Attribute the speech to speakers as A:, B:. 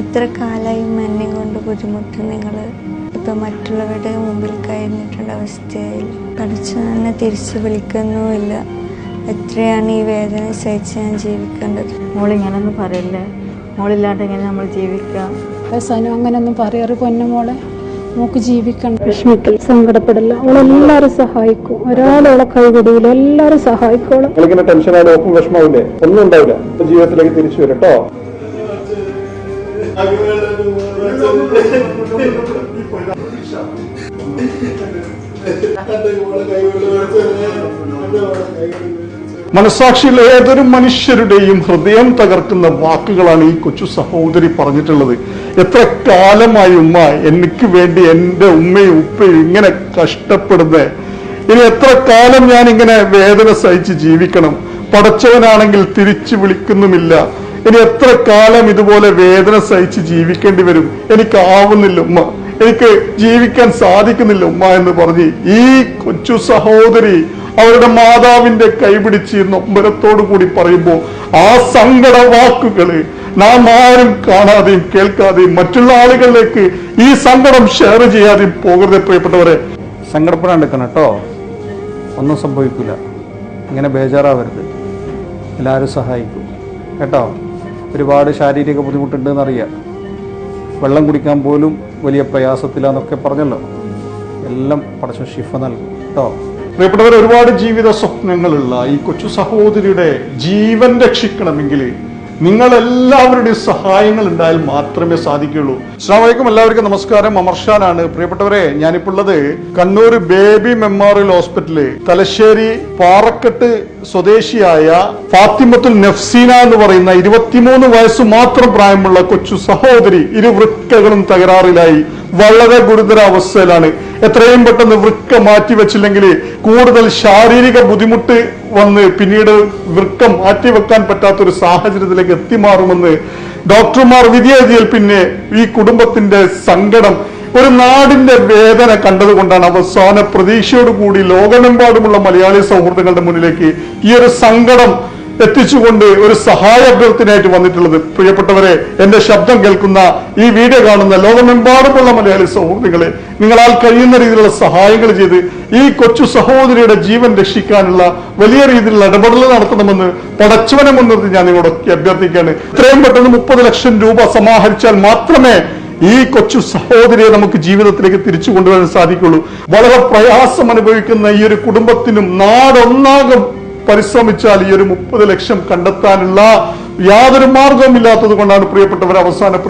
A: എത്ര കാലമായി എന്നെ കൊണ്ട് ബുദ്ധിമുട്ട് നിങ്ങൾ? ഇപ്പം മറ്റുള്ളവരുടെ മുമ്പിൽ കഴിഞ്ഞിട്ടുള്ള അവസ്ഥയിൽ പഠിച്ചു തന്നെ തിരിച്ചു വിളിക്കുന്നുമില്ല. എത്രയാണ് ഈ വേദന സഹിച്ച് ഞാൻ ജീവിക്കേണ്ടത്?
B: മോളിങ്ങനൊന്നും പറയല്ലേ? മോളില്ലാണ്ട് എങ്ങനെ നമ്മൾ ജീവിക്കാം?
C: സനു അങ്ങനെയൊന്നും പറയാറ് പൊന്നു മോളെ. നമുക്ക് ജീവിക്കണം. വിഷമിക്കൽ സങ്കടപ്പെടില്ല അവളെല്ലാരും സഹായിക്കും. ഒരാളോളെ കൈവിടൂല എല്ലാരും സഹായിക്കോളും.
D: ടെൻഷനായാലും ഒപ്പം വിഷമാവില്ലേ ഒന്നും ഉണ്ടാവില്ല. ജീവിതത്തിലേക്ക് തിരിച്ചു വരും കേട്ടോ മനസാക്ഷിയിൽ ഏതൊരു മനുഷ്യരുടെയും ഹൃദയം തകർക്കുന്ന വാക്കുകളാണ് ഈ കൊച്ചു സഹോദരി പറഞ്ഞിട്ടുള്ളത്. എത്ര കാലമായി ഉമ്മ എനിക്ക് വേണ്ടി എന്റെ ഉമ്മയും ഉപ്പയും ഇങ്ങനെ കഷ്ടപ്പെടുന്നത് ഇനി എത്ര കാലം ഞാൻ ഇങ്ങനെ വേദന സഹിച്ച് ജീവിക്കണം. പടച്ചവനാണെങ്കിൽ തിരിച്ചു വിളിക്കുന്നുമില്ല. ഇനി എത്ര കാലം ഇതുപോലെ വേദന സഹിച്ച് ജീവിക്കേണ്ടി വരും? എനിക്ക് ആവുന്നില്ല ഉമ്മ. എനിക്ക് ജീവിക്കാൻ സാധിക്കുന്നില്ല ഉമ്മ എന്ന് പറഞ്ഞ് ഈ കൊച്ചു സഹോദരി അവരുടെ മാതാവിന്റെ കൈപിടിച്ച് നൊമ്പരത്തോടു കൂടി പറയുമ്പോൾ ആ സങ്കട വാക്കുകൾ നാം ആരും കാണാതെയും കേൾക്കാതെയും മറ്റുള്ള ആളുകളിലേക്ക് ഈ സങ്കടം ഷെയർ ചെയ്യാതെയും പോകരുത് പ്രിയപ്പെട്ടവരെ. സങ്കടപ്പെടാണ്ടിരിക്കണം കേട്ടോ. ഒന്നും സംഭവിക്കില്ല ഇങ്ങനെ ബേജാറാവരുത്. എല്ലാവരും സഹായിക്കും. കേട്ടോ? ഒരുപാട് ശാരീരിക ബുദ്ധിമുട്ടുണ്ടെന്ന് അറിയാം വെള്ളം കുടിക്കാൻ പോലും വലിയ പ്രയാസത്തിലാന്നൊക്കെ പറഞ്ഞല്ലോ. എല്ലാം പടച്ച ഷിഫ നൽകും. കേട്ടോ പ്രിയപ്പെട്ടവർ ഒരുപാട് ജീവിത സ്വപ്നങ്ങളുള്ള ഈ കൊച്ചു സഹോദരിയുടെ ജീവൻ രക്ഷിക്കണമെങ്കിൽ നിങ്ങൾ എല്ലാവരുടെയും സഹായങ്ങൾ ഉണ്ടായാൽ മാത്രമേ സാധിക്കുകയുള്ളൂ. സ്ലാമലൈക്കും എല്ലാവർക്കും നമസ്കാരം. അമർഷാനാണ് പ്രിയപ്പെട്ടവരെ ഞാനിപ്പോൾ ഉള്ളത് Kannur baby memorial hospital Thalassery പാറക്കെട്ട് സ്വദേശിയായ ഫാത്തിമത്തുൽ നഫ്സീന എന്ന് പറയുന്ന ഇരുപത്തിമൂന്ന് വയസ്സ് മാത്രം പ്രായമുള്ള കൊച്ചു സഹോദരി ഇരു വൃക്കകളും തകരാറിലായി. വളരെ ഗുരുതര അവസ്ഥയിലാണ്. എത്രയും പെട്ടെന്ന് വൃക്ക മാറ്റി വെച്ചില്ലെങ്കിൽ കൂടുതൽ ശാരീരിക ബുദ്ധിമുട്ട് വന്ന് പിന്നീട് വൃക്ക മാറ്റിവെക്കാൻ പറ്റാത്ത ഒരു സാഹചര്യത്തിലേക്ക് എത്തിമാറുമെന്ന് ഡോക്ടർമാർ വിധിയെഴുതിയാൽ പിന്നെ ഈ കുടുംബത്തിന്റെ സങ്കടം ഒരു നാടിന്റെ വേദന കണ്ടതുകൊണ്ടാണ് അവസാന പ്രതീക്ഷയോടുകൂടി ലോകമെമ്പാടുമുള്ള മലയാളി സൗഹൃദങ്ങളുടെ മുന്നിലേക്ക് ഈ ഒരു സങ്കടം എത്തിച്ചുകൊണ്ട് ഒരു സഹായ അഭ്യർത്ഥനയായിട്ട് വന്നിട്ടുള്ളത്. പ്രിയപ്പെട്ടവരെ എന്റെ ശബ്ദം കേൾക്കുന്ന ഈ വീഡിയോ കാണുന്ന ലോകമെമ്പാടുമുള്ള മലയാളി സൗഹൃദങ്ങളെ നിങ്ങളാൽ കഴിയുന്ന രീതിയിലുള്ള സഹായങ്ങൾ ചെയ്ത് ഈ കൊച്ചു സഹോദരിയുടെ ജീവൻ രക്ഷിക്കാനുള്ള വലിയ രീതിയിലുള്ള ഇടപെടൽ നടത്തണമെന്ന് പടച്ചവനെ മുൻനിർത്തി ഞാൻ നിങ്ങളോട് അഭ്യർത്ഥിക്കുകയാണ്. ഇത്രയും പെട്ടെന്ന് മുപ്പത് ലക്ഷം രൂപ സമാഹരിച്ചാൽ മാത്രമേ ഈ കൊച്ചു സഹോദരിയെ നമുക്ക് ജീവിതത്തിലേക്ക് തിരിച്ചു കൊണ്ടുവരാൻ സാധിക്കുള്ളൂ. വളരെ പ്രയാസം അനുഭവിക്കുന്ന ഈ ഒരു കുടുംബത്തിനും നാടൊന്നാകും പരിശ്രമിച്ചാൽ ഈ ഒരു മുപ്പത് ലക്ഷം കണ്ടെത്താനുള്ള യാതൊരു മാർഗവും ഇല്ലാത്തത് കൊണ്ടാണ് പ്രിയപ്പെട്ടവർ അവസാന